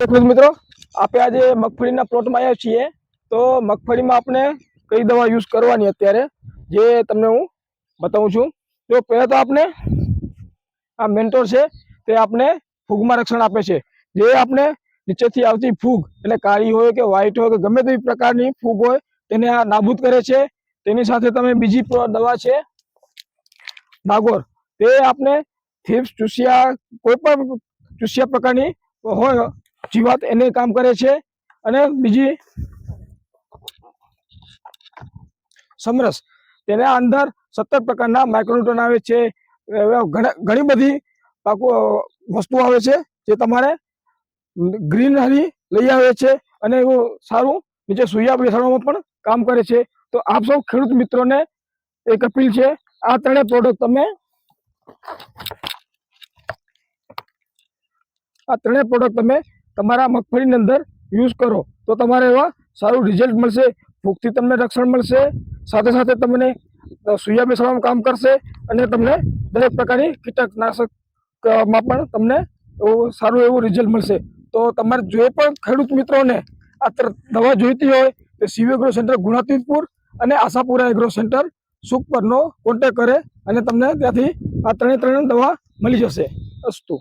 મિત્રો આપણે આજે મગફળીના પ્લોટમાં આવ્યા છીએ. તો મગફળીમાં આપણે કઈ દવા યુઝ કરવાની અત્યારે, જે તમને હું બતાવું છું. તો પહેલાં તો આપણે આ મેન્ટોર છે, તે આપણે ફૂગમાં રક્ષણ આપે છે. જે આપણે નીચેથી આવતી ફૂગ, એટલે કાળી હોય કે વ્હાઈટ હોય કે ગમે તેવી પ્રકારની ફૂગ હોય, તેને આ નાબૂદ કરે છે. તેની સાથે તમે બીજી દવા છે નાગોર તે આપણે થીપ્સ, ચૂસિયા, કોઈ પણ ચૂસિયા પ્રકારની હોય જીવાત એને કામ કરે છે. અને બીજી સમરસ, તેના અંદર સત્તર પ્રકારના માઇક્રોન્યુટ્રન આવે છે. ઘણા- બધી પાકો, વસ્તુ આવે છે જે તમારે ગ્રીનરી લઈ આવે છે અને એવું સારું નીચે સુયા બેસાડવામાં પણ કામ કરે છે. તો આપ સૌ ખેડૂત મિત્રોને એક અપીલ છે, આ ત્રણેય પ્રોડક્ટ તમે આ ત્રણેય પ્રોડક્ટ તમે તમારા મગફળીની અંદર યુઝ કરો, તો તમારે એવા સારું રિઝલ્ટ મળશે, ભૂખથી તમને રક્ષણ મળશે, સાથે સાથે તમને સુયા બેસવાનું કામ કરશે અને તમને દરેક પ્રકારની કીટકનાશકમાં પણ તમને સારું એવું રિઝલ્ટ મળશે. તો તમારે જે પણ ખેડૂત મિત્રોને આ દવા જોઈતી હોય, તે સીવી એગ્રો સેન્ટર, ગુણાતીતપુર અને આશાપુરા એગ્રો સેન્ટર સુખ પરનો કોન્ટેક કરે અને તમને ત્યાંથી આ ત્રણે ત્રણ દવા મળી જશે. અસ્તુ.